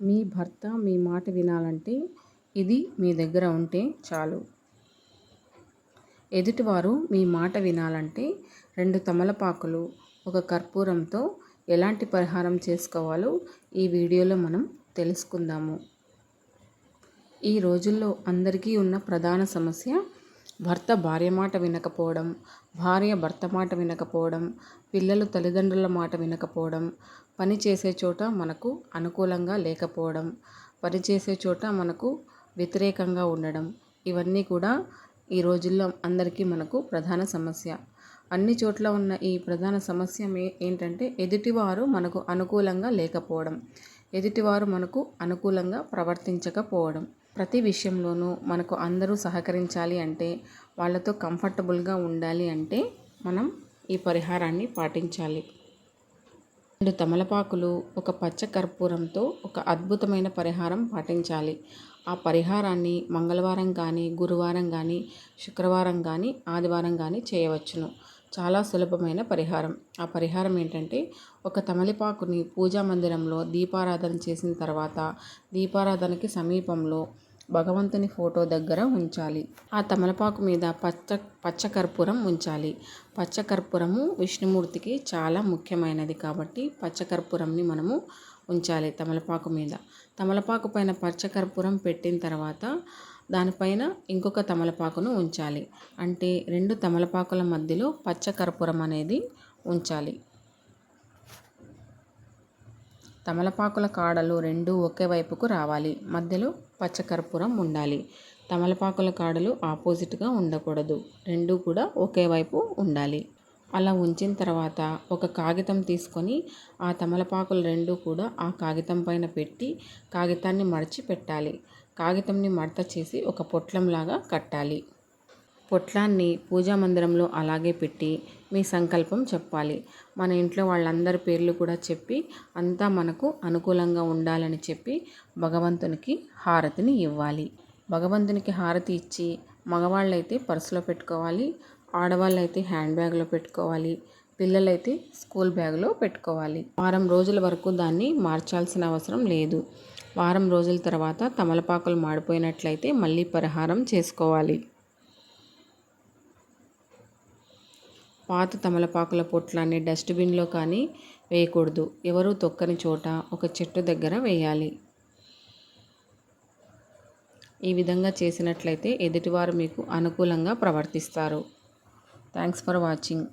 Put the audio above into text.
మీ భర్త మీ మాట వినాలంటే ఇది మీ దగ్గర ఉంటే చాలు. ఎదుటివారు మీ మాట వినాలంటే రెండు తమలపాకులు ఒక కర్పూరంతో ఎలాంటి పరిహారం చేసుకోవాలో ఈ వీడియోలో మనం తెలుసుకుందాము. ఈ రోజుల్లో అందరికీ ఉన్న ప్రధాన సమస్య భర్త భార్య మాట వినకపోవడం భార్య భర్త మాట వినకపోవడం పిల్లలు తల్లిదండ్రుల మాట వినకపోవడం పని చేసే చోట మనకు అనుకూలంగా లేకపోవడం పని చేసే చోట మనకు వ్యతిరేకంగా ఉండడం ఇవన్నీ కూడా ఈ రోజుల్లో అందరికీ మనకు ప్రధాన సమస్య. అన్ని చోట్ల ఉన్న ఈ ప్రధాన సమస్య ఏంటంటే ఎదుటివారు మనకు అనుకూలంగా లేకపోవడం ఎదుటివారు మనకు అనుకూలంగా ప్రవర్తించకపోవడం. ప్రతి విషయంలోనూ మనకు అందరూ సహకరించాలి అంటే వాళ్ళతో కంఫర్టబుల్గా ఉండాలి అంటే మనం ఈ పరిహారాన్ని పాటించాలి. రెండు తమలపాకులు ఒక పచ్చ కర్పూరంతో ఒక అద్భుతమైన పరిహారం పాటించాలి. ఆ పరిహారాన్ని మంగళవారం కానీ గురువారం కానీ శుక్రవారం కానీ ఆదివారం కానీ చేయవచ్చును. చాలా సులభమైన పరిహారం. ఆ పరిహారం ఏంటంటే ఒక తమలపాకుని పూజా మందిరంలో దీపారాధన చేసిన తర్వాత దీపారాధనకి సమీపంలో భగవంతుని ఫోటో దగ్గర ఉంచాలి. ఆ తమలపాకు మీద పచ్చ పచ్చకర్పూరం ఉంచాలి. పచ్చకర్పూరము విష్ణుమూర్తికి చాలా ముఖ్యమైనది కాబట్టి పచ్చకర్పూరంని మనము ఉంచాలి తమలపాకు మీద. తమలపాకు పైన పచ్చకర్పూరం పెట్టిన తర్వాత దానిపైన ఇంకొక తమలపాకును ఉంచాలి. అంటే రెండు తమలపాకుల మధ్యలో పచ్చకర్పూరం అనేది ఉంచాలి. తమలపాకుల కాడలు రెండు ఒకే వైపుకు రావాలి. మధ్యలో పచ్చకర్పూరం ఉండాలి. తమలపాకుల కాడలు ఆపోజిట్గా ఉండకూడదు. రెండు కూడా ఒకే వైపు ఉండాలి. అలా ఉంచిన తర్వాత ఒక కాగితం తీసుకొని ఆ తమలపాకులు రెండు కూడా ఆ కాగితం పైన పెట్టి కాగితాన్ని మడిచి పెట్టాలి కాగితంని మడత చేసి ఒక పొట్లంలాగా కట్టాలి. పొట్లాన్ని పూజా మందిరంలో అలాగే పెట్టి మీ సంకల్పం చెప్పాలి. మన ఇంట్లో వాళ్ళందరి పేర్లు కూడా చెప్పి అంతా మనకు అనుకూలంగా ఉండాలని చెప్పి భగవంతునికి హారతిని ఇవ్వాలి. భగవంతునికి హారతి ఇచ్చి మగవాళ్ళైతే పర్సులో పెట్టుకోవాలి ఆడవాళ్ళైతే హ్యాండ్ బ్యాగ్లో పెట్టుకోవాలి పిల్లలైతే స్కూల్ బ్యాగ్లో పెట్టుకోవాలి. వారం రోజుల వరకు దాన్ని మార్చాల్సిన అవసరం లేదు. వారం రోజుల తర్వాత తమలపాకులు మాడిపోయినట్లయితే మళ్ళీ పరిహారం చేసుకోవాలి. పాత తమలపాకుల పొట్లాన్ని డస్ట్బిన్లో కానీ వేయకూడదు. ఎవరు తొక్కని చోట ఒక చెట్టు దగ్గర వేయాలి. ఈ విధంగా చేసినట్లయితే ఎదుటివారు మీకు అనుకూలంగా ప్రవర్తిస్తారు. Thanks for watching.